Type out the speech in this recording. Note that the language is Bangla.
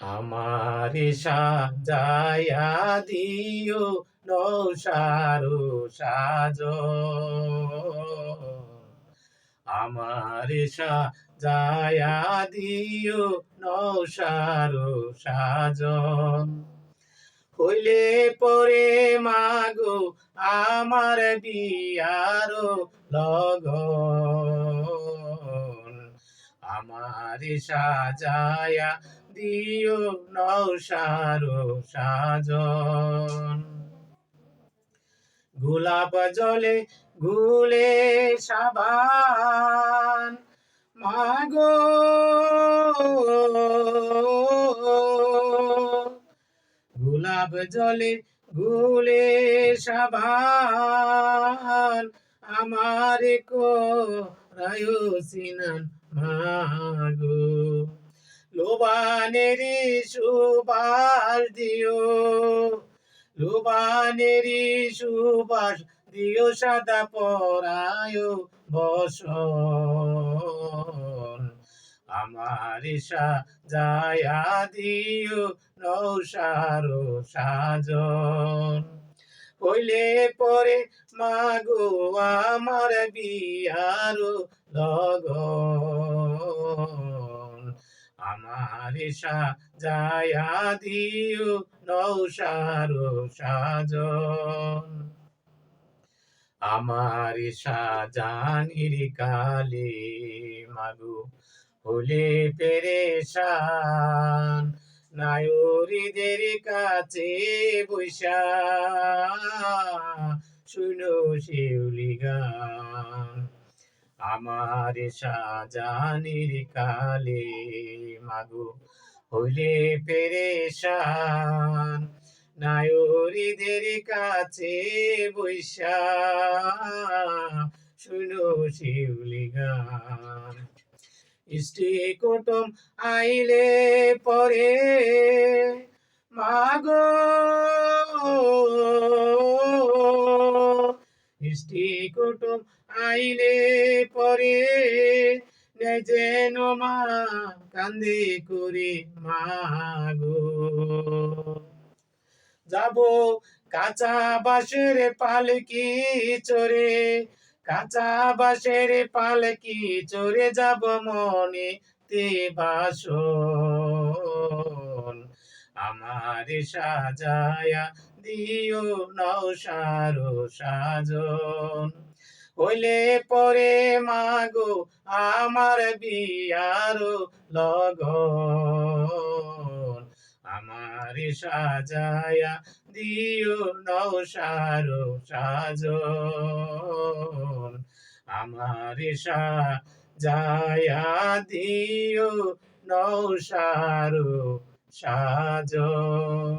আমার সাজায়া দিও নৌসারু সাজ। আমার সাজায়া দিও নৌসারু সাজ। হইলে পরে মাগো আমার বিয়ার লগন। আমার সাজায়া দিও নৌসারো সাজন। গোলাপ জলে গুলে সাবান। মাগো গোলাপ জলে গুলে সাবান। আমার কো রায়ু সিনান মাগো। লোবানেরি সুবাস দিও। লোবানেরি সুবাস দিও, সাদা পরায় বস আমার সাজায়া দিও, নৌসারো সাজন। হইলে পরে মাগো আমার বিয়ারো লগন। আমার সাজায়া দিও নৌসারো সাজন। আমার সাজানির কালে মাগো হলে পেরেশান, নায়রীদের কাছে বৈশা। শুনো শিউলি গান। আমার সাজানির কালে মাগো হইলে পেরেশান। নায়রীদের কাছে বৈশা, শুনো শিউলি গান। ইষ্টি কুটুম আইলে পরে মাগো ইষ্টি কুটুম আইলে পরে যেন মা কান্দে করে মাগো। যাব কাঁচা বাঁশের পালকি চরে, কাঁচা বাঁশের পালকি চড়ে যাব মনে তে বাসন আমার সাজায়া দিও নৌসারো সাজন। হইলে পরে মাগো আমার বিয়ারো লগন। আমার সাজায়া দিও নৌসারো সাজন। আমার সাজায়া দিও নৌসারো সাজন